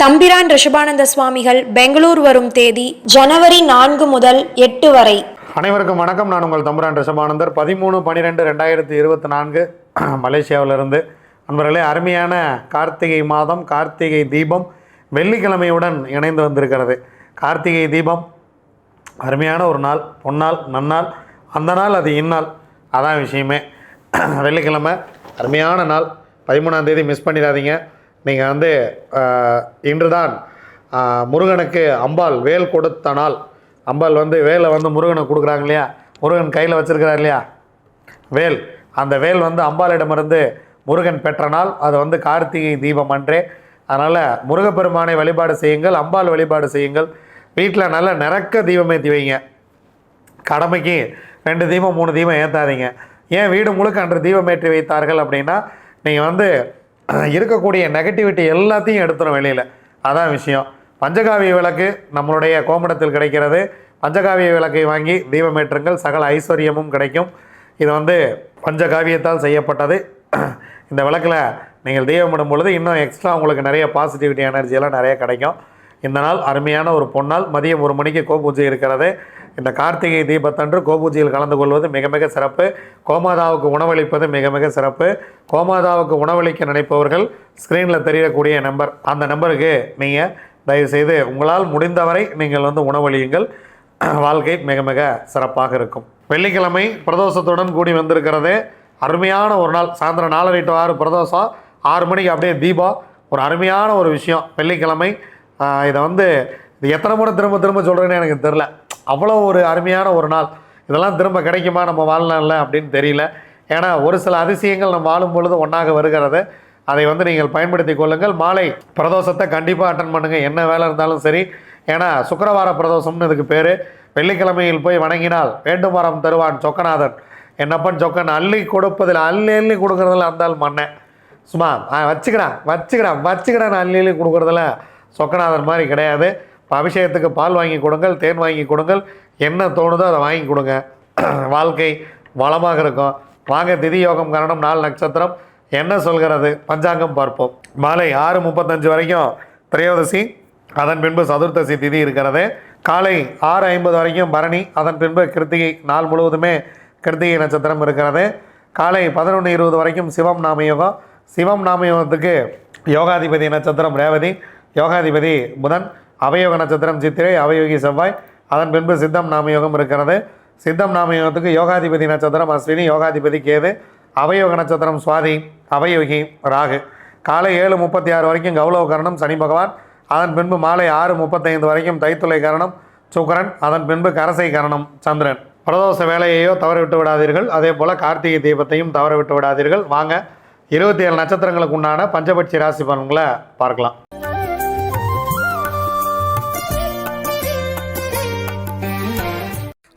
தம்பிரான் ரிஷபானந்த சுவாமிகள் பெங்களூர் வரும் தேதி ஜனவரி நான்கு முதல் எட்டு வரை. அனைவருக்கும் வணக்கம். நான் உங்கள் தம்பிரான் ரிஷபானந்தர். பதிமூணு பன்னிரெண்டு ரெண்டாயிரத்தி இருபத்தி நான்கு மலேசியாவிலிருந்து. நண்பர்களே அருமையான கார்த்திகை மாதம் கார்த்திகை தீபம் வெள்ளிக்கிழமையுடன் இணைந்து வந்திருக்கிறது. கார்த்திகை தீபம் அருமையான ஒரு நாள் பொன்னாள் நன்னாள் அந்த நாள் அது இந்நாள். அதான் விஷயமே. வெள்ளிக்கிழமை அருமையான நாள். பதிமூணாம் தேதி மிஸ் பண்ணிடாதீங்க. நீங்கள் வந்து இன்றுதான் முருகனுக்கு அம்பாள் வேல் கொடுத்த நாள் அம்பாள் வந்து வேலை வந்து முருகனுக்கு கொடுக்குறாங்க இல்லையா? முருகன் கையில் வச்சுருக்கிறார் இல்லையா? வேல். அந்த வேல் வந்து அம்பாளிடமிருந்து முருகன் பெற்ற நாள். அது வந்து கார்த்திகை தீபம் அன்றே. அதனால் முருகப்பெருமானை வழிபாடு செய்யுங்கள் அம்பாள் வழிபாடு செய்யுங்கள். வீட்டில் நல்ல நிறக்க தீபமே வைங்க கடமைக்கு ரெண்டு தீபம் மூணு தீபம் ஏற்றாதீங்க ஏன் வீடு முழுக்க அன்று தீபம் ஏற்றி வைத்தார்கள் அப்படின்னா நீங்கள் வந்து இருக்கக்கூடிய நெகட்டிவிட்டி எல்லாத்தையும் எடுத்துரும் வெளியில். அதான் விஷயம். பஞ்சகாவிய விளக்கு நம்மளுடைய கோமடத்தில் கிடைக்கிறது. பஞ்சகாவிய விளக்கை வாங்கி தீபமேற்றுங்கள் சகல ஐஸ்வர்யமும் கிடைக்கும். இது வந்து பஞ்சகாவியத்தால் செய்யப்பட்டது. இந்த விளக்கில் நீங்கள் தீபமிடும் பொழுது இன்னும் எக்ஸ்ட்ரா உங்களுக்கு நிறைய பாசிட்டிவிட்டி எனர்ஜியெல்லாம் நிறைய கிடைக்கும். இந்த நாள் அருமையான ஒரு பொன்னால் மதியம் ஒரு மணிக்கு கோபூஜை இருக்கிறது. இந்த கார்த்திகை தீபத்தன்று கோபூஜையில் கலந்து கொள்வது மிக மிக சிறப்பு. கோமாதாவுக்கு உணவளிப்பது மிக மிக சிறப்பு. கோமாதாவுக்கு உணவளிக்க நினைப்பவர்கள் ஸ்க்ரீனில் தெரியக்கூடிய நம்பர் அந்த நம்பருக்கு நீங்கள் தயவுசெய்து உங்களால் முடிந்தவரை நீங்கள் வந்து உணவளியுங்கள். வாழ்க்கை மிக மிக சிறப்பாக இருக்கும். வெள்ளிக்கிழமை பிரதோஷத்துடன் கூடி வந்திருக்கிறது. அருமையான ஒரு நாள். சாயந்தரம் நாலரை டு ஆறு பிரதோஷம். ஆறு மணிக்கு அப்படியே தீபம். ஒரு அருமையான ஒரு விஷயம். வெள்ளிக்கிழமை இதை வந்து இது எத்தனை முறை திரும்ப திரும்ப சொல்கிறேன்னு எனக்கு தெரில அவ்வளோ ஒரு அருமையான ஒரு நாள். இதெல்லாம் திரும்ப கிடைக்குமா நம்ம வாழ்நாளில் அப்படின்னு தெரியல. ஏன்னா ஒரு சில அதிசயங்கள் நம்ம வாழும் பொழுது ஒன்றாக வருகிறது. அதை வந்து நீங்கள் பயன்படுத்தி கொள்ளுங்கள். மாலை பிரதோஷத்தை கண்டிப்பாக அட்டன் பண்ணுங்கள் என்ன வேலை இருந்தாலும் சரி. ஏன்னா சுக்கரவார பிரதோஷம்னு இதுக்கு பேர். வெள்ளிக்கிழமையில் போய் வணங்கினால் வேண்டும் வரம் தருவான் சொக்கநாதன். என்னப்பன் சொக்கன் அள்ளி கொடுப்பதில் அள்ளி அள்ளி கொடுக்குறதில் அந்தால் மண்ணேன் சும்மா ஆ வச்சுக்கிறான் வச்சுக்கிறான் வச்சுக்கிறான் அள்ளி அள்ளி கொடுக்குறதில்ல சொக்கநாதன் மாதிரி கிடையாது. இப்போ அபிஷேகத்துக்கு பால் வாங்கி கொடுங்கள் தேன் வாங்கி கொடுங்கள். என்ன தோணுதோ அதை வாங்கி கொடுங்க. வாழ்க்கை வளமாக இருக்கும். வாங்க திதி யோகம் காரணம் நாலு நட்சத்திரம். என்ன சொல்கிறது? பஞ்சாங்கம் பார்ப்போம். மாலை ஆறு முப்பத்தஞ்சு வரைக்கும் திரையோதசி அதன் பின்பு சதுர்த்தசி திதி இருக்கிறது. காலை ஆறு ஐம்பது வரைக்கும் பரணி அதன் பின்பு கிருத்திகை நாள் முழுவதுமே கிருத்திகை நட்சத்திரம் இருக்கிறது. காலை பதினொன்று இருபது வரைக்கும் சிவம் நாமயோகம். சிவம் நாமயோகத்துக்கு யோகாதிபதி நட்சத்திரம் ரேவதி. யோகாதிபதி புதன் அவயோக நட்சத்திரம் சித்திரை அவயோகி செவ்வாய். அதன் பின்பு சித்தம் நாமயோகம் இருக்கிறது. சித்தம் நாமயோகத்துக்கு யோகாதிபதி நட்சத்திரம் அஸ்வினி யோகாதிபதி கேது அவயோக நட்சத்திரம் சுவாதி அவயோகி ராகு. காலை ஏழு முப்பத்தி ஆறு வரைக்கும் கௌளவ கரணம் சனி பகவான். அதன் பின்பு மாலை ஆறு முப்பத்தைந்து வரைக்கும் தைத்துளை கரணம் சுக்கரன். அதன் பின்பு கரசை கரணம் சந்திரன். பிரதோஷ வேலையையோ தவற விட்டு விடாதீர்கள். அதே போல் கார்த்திகை தீபத்தையும் தவற விட்டு விடாதீர்கள். வாங்க இருபத்தி ஏழு நட்சத்திரங்களுக்கு உண்டான பஞ்சபட்சி ராசி பலன்களை பார்க்கலாம்.